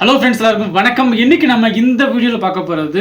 Hello friends எல்லாருக்கும் வணக்கம். இன்றைக்கி நம்ம இந்த வீடியோவில் பார்க்க போகிறது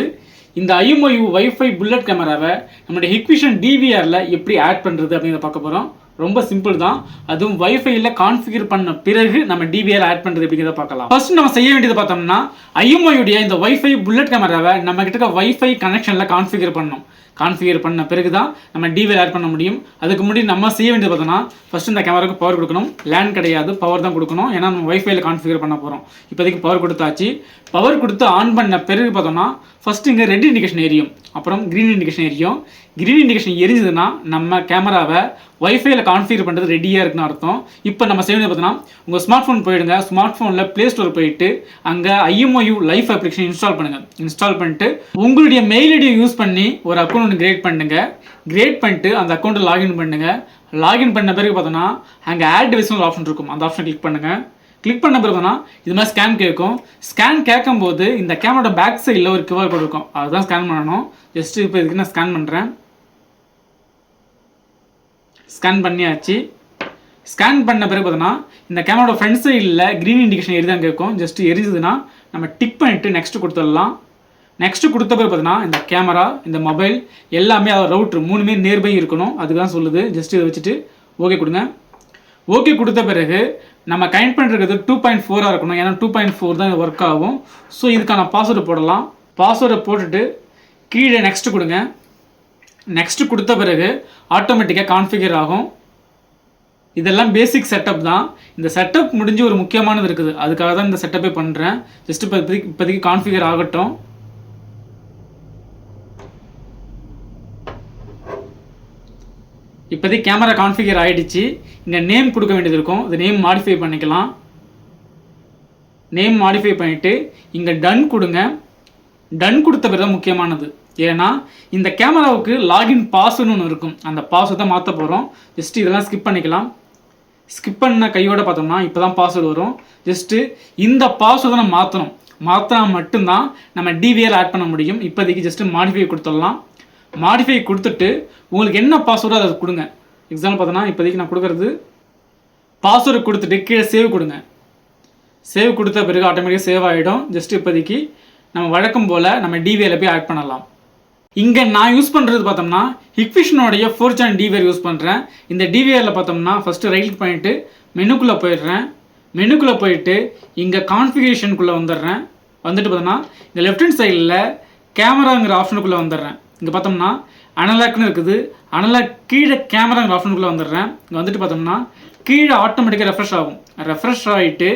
இந்த ஐஎம்ஓயு வைஃபை புல்லட் கேமராவை நம்மளுடைய ஹிக்விஷன் டிவிஆரில் எப்படி ஆட் பண்ணுறது அப்படிங்கிறத பார்க்க போகிறோம் ரொம்ப சிம்பிள் தான். அதுவும் வைஃபைல கான்ஃபிகர் பண்ண பிறகு நம்ம டிவிஆர் ஆட் பண்ணுறது அப்படிங்கிறத பார்க்கலாம். ஃபர்ஸ்ட் நம்ம செய்ய வேண்டியது பார்த்தோம்னா ஐஎம்ஐயுடைய இந்த வைஃபை புல்லட் கேமராவை நம்ம கிட்ட இருக்க வைஃபை கனெக்ஷனில் கான்ஃபிகர் பண்ணணும். கான்ஃபிகர் பண்ண பிறகு தான் நம்ம டிவிஆர் ஆட் பண்ண முடியும். அதுக்கு முன்னாடி நம்ம செய்ய வேண்டியது பார்த்தோம்னா ஃபர்ஸ்ட் இந்த கேமராவுக்கு பவர் கொடுக்கணும். லேண்ட் கிடையாது பவர் தான் கொடுக்கணும். ஏன்னா நம்ம வைஃபைல கான்ஃபிகர் பண்ண போகிறோம் இப்போதைக்கு பவர் கொடுத்தாச்சு. பவர் கொடுத்து ஆன் பண்ண பிறகு பார்த்தோம்னா ஃபர்ஸ்ட் இங்கே ரெட் இண்டிகேஷன் எரியும் அப்புறம் க்ரீன் இண்டிகேஷன் எரியும் க்ரீன் இண்டிகேஷன் எரிஞ்சதுன்னா நம்ம கேமராவை வைஃபைல கான்ஃபிகர் பண்ணுறது ரெடியாக இருக்குன்னு அர்த்தம். இப்போ நம்ம செய்வது பார்த்தீங்கன்னா பார்த்தோம்னா உங்கள் ஸ்மார்ட் ஃபோன் போயிடுங்க. ஸ்மார்ட் ஃபோனில் ப்ளே ஸ்டோர் போயிட்டு அங்கே ஐஎம்ஓயூ லைஃப் அப்ளிகேஷன் இன்ஸ்டால் பண்ணுங்கள் இன்ஸ்டால் பண்ணிட்டு உங்களுடைய மெயில் ஐடியை யூஸ் பண்ணி ஒரு அக்கௌண்ட் ஒன்று கிரியேட் பண்ணுங்கள் கிரியேட் பண்ணிட்டு அந்த அக்கௌண்ட்டை லாகின் பண்ணுங்கள் லாகின் பண்ண பிறகு பார்த்தோன்னா அங்கே ஆட் டிவைஸ் ஒரு ஆப்ஷன் இருக்கும். அந்த ஆப்ஷன் கிளிக் பண்ணுங்கள் கிளிக் பண்ண பிறகு இது மாதிரி ஸ்கேன் கேட்கும். ஸ்கேன் கேட்கும்போது இந்த கேமரோட பேக் சைடில் ஒரு கியூஆர் கோட் இருக்கும். அதுதான் ஸ்கேன் பண்ணணும். ஜஸ்ட் இப்போ இதுக்கு நான் ஸ்கேன் பண்ணுறேன் ஸ்கேன் பண்ணியாச்சு. ஸ்கேன் பண்ண பிறகு பார்த்தோன்னா இந்த கேமராவோட ஃப்ரண்ட் சைடில் க்ரீன் இண்டிகேஷன் எரிதான் கேட்கும். ஜஸ்ட் எரிஞ்சதுன்னா நம்ம டிக் பண்ணிட்டு நெக்ஸ்ட்டு கொடுத்துடலாம். நெக்ஸ்ட்டு கொடுத்த பிறகு பார்த்தோன்னா இந்த கேமரா இந்த மொபைல் எல்லாமே அதாவது ரவுட்ரு மூணுமே நேர்பை இருக்கணும். அதுக்கு தான் சொல்லுது. ஜஸ்ட் இதை வச்சுட்டு ஓகே கொடுங்க. ஓகே கொடுத்த பிறகு நம்ம கனெக்ட் பண்ணுறது டூ பாயிண்ட் ஃபோராக இருக்கணும். ஏன்னா டூ பாயிண்ட் ஃபோர் தான் ஒர்க் ஆகும். ஸோ இதுக்கான பாஸ்வேர்டு போடலாம். பாஸ்வேர்டை போட்டுட்டு கீழே நெக்ஸ்ட்டு கொடுங்க. நெக்ஸ்ட் கொடுத்த பிறகு ஆட்டோமேட்டிக்காக கான்ஃபிகர் ஆகும். இதெல்லாம் பேசிக் செட்டப் தான். இந்த செட்டப் முடிஞ்சு ஒரு முக்கியமானது இருக்குது. அதுக்காக தான் இந்த செட்டப்பே பண்ணுறேன் ஜஸ்ட் இப்போ இப்போதைக்கு இப்போதைக்கு கான்ஃபிகர் ஆகட்டும். இப்போதைக்கு கேமரா கான்ஃபிகர் ஆகிடுச்சு இங்கே நேம் கொடுக்க வேண்டியது இருக்கும். இந்த நேம் மாடிஃபை பண்ணிக்கலாம். நேம் மாடிஃபை பண்ணிவிட்டு இங்கே டன் கொடுங்க. டன் கொடுத்த பிறகு தான் முக்கியமானது. ஏன்னா இந்த கேமராவுக்கு லாகின் பாஸ்வேர்டு ஒன்று இருக்கும். அந்த பாஸ்வேர்டை தான் மாற்ற போகிறோம் ஜஸ்ட் இதெல்லாம் ஸ்கிப் பண்ணிக்கலாம். ஸ்கிப் பண்ண கையோட பார்த்தோம்னா இப்போ தான் பாஸ்வேர்டு வரும். ஜஸ்ட்டு இந்த பாஸ்வேர்டை நம்ம மாற்றணும் மாற்றினா மட்டும்தான் நம்ம டிவிஆர் ஆட் பண்ண முடியும். இப்போதைக்கு ஜஸ்ட்டு மாடிஃபை கொடுத்துடலாம். மாடிஃபை கொடுத்துட்டு உங்களுக்கு என்ன பாஸ்வேர்டோ அதை கொடுங்க. எக்ஸாம்பிள் பார்த்தோன்னா இப்போதைக்கு நான் கொடுக்குறது பாஸ்வேர்டு கொடுத்துட்டு கீழே சேவ் கொடுங்க. சேவ் கொடுத்த பிறகு ஆட்டோமேட்டிக்காக சேவ் ஆகிடும் ஜஸ்ட் இப்போதைக்கு நம்ம வழக்கம் போல் நம்ம டிவியில் போய் ஆட் பண்ணலாம். இங்கே நான் யூஸ் பண்ணுறது பார்த்தோம்னா ஹிக்விஷனுடைய ஃபோர் சேனல் டிவியர் யூஸ் பண்ணுறேன் இந்த டிவிஆரில் பார்த்தோம்னா ஃபஸ்ட்டு ரைட் கிளிக் பண்ணிவிட்டு மெனுக்குள்ளே போயிடுறேன். மெனுக்குள்ளே போயிட்டு இங்கே கான்ஃபிகரேஷனுக்குள்ளே வந்துடுறேன். வந்துட்டு பார்த்தோம்னா இந்த லெஃப்ட் ஹேண்ட் சைடில் கேமராங்கிற ஆப்ஷனுக்குள்ளே வந்துடுறேன். இங்கே பார்த்தோம்னா அனலாக்னு இருக்குது. அனலாக் கீழே கேமராங்கிற ஆப்ஷனுக்குள்ளே வந்துடுறேன். இங்கே வந்துட்டு பார்த்தோம்னா கீழே ஆட்டோமேட்டிக்காக ரெஃப்ரெஷ் ஆகும். ரெஃப்ரெஷ் ஆகிட்டு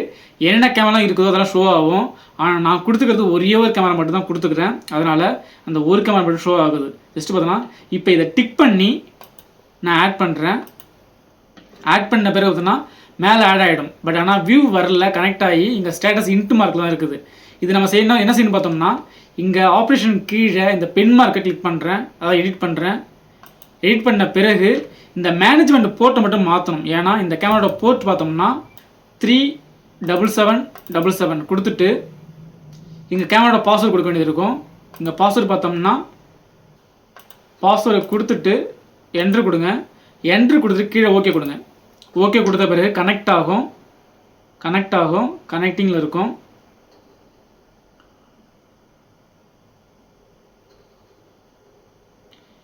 என்னென்ன கேமரா இருக்குதோ அதெல்லாம் ஷோ ஆகும். ஆனால் நான் கொடுத்துக்கிறது ஒரே ஒரு கேமரா மட்டும் தான் கொடுத்துக்கிறேன். அதனால் அந்த ஒரு கேமரா மட்டும் ஷோ ஆகுது. ஜஸ்ட் பார்த்தோன்னா இப்போ இதை டிக் பண்ணி நான் ஆட் பண்ணுறேன் ஆட் பண்ண பிறகு பார்த்தோன்னா மேலே ஆட் ஆகிடும் பட் ஆனால் வியூ வரல கனெக்ட் ஆகி இங்கே ஸ்டேட்டஸ் இன்ட்டு மார்க்கில் தான் இருக்குது. இது நம்ம செய்யணும் என்ன செய்யணும் பார்த்தோம்னா இங்கே ஆப்ரேஷன் கீழே இந்த பென் மார்க்கை கிளிக் பண்ணுறேன் அதாவது எடிட் பண்ணுறேன் எடிட் பண்ண பிறகு இந்த மேனேஜ்மெண்ட் போர்ட்டை மட்டும் மாற்றணும் ஏன்னா இந்த கேமராவோட போர்ட் பார்த்தோம்னா three double seven double seven கொடுத்துட்டு இங்கே கேமராவோட பாஸ்வேர்டு கொடுக்க வேண்டியது இருக்கும். இங்கே பாஸ்வேர்டு பார்த்தோம்னா பாஸ்வேர்டு கொடுத்துட்டு என்ட்ரு கொடுங்க. என்ட்ரு கொடுத்துட்டு கீழே ஓகே கொடுங்க. ஓகே கொடுத்த பிறகு கனெக்ட் ஆகும். கனெக்ட் ஆகும். கனெக்டிங்கில் இருக்கும்.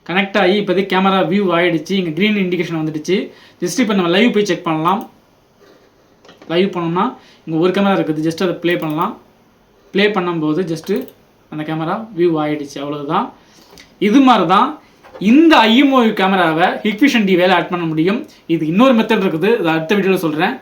கனெக்ட் ஆகி இப்போதைக்கு கேமரா வியூ ஆகிடுச்சு இங்கே க்ரீன் இண்டிகேஷன் வந்துடுச்சு. ஜஸ்ட் இப்போ நம்ம லைவ் போய் செக் பண்ணலாம். லைவ் பண்ணோம்னா இங்கே ஒரு கேமரா இருக்குது. ஜஸ்ட் அதை ப்ளே பண்ணலாம். ப்ளே பண்ணும்போது ஜஸ்ட்டு அந்த கேமரா வியூ ஆகிடுச்சு அவ்வளோதான் இது மாதிரி தான் இந்த ஐஎம்ஓ கேமராவை ஹிக்விஷன் வேலை ஆட் பண்ண முடியும். இது இன்னொரு மெத்தட் இருக்குது. அதை அடுத்த வீடியோவில் சொல்கிறேன்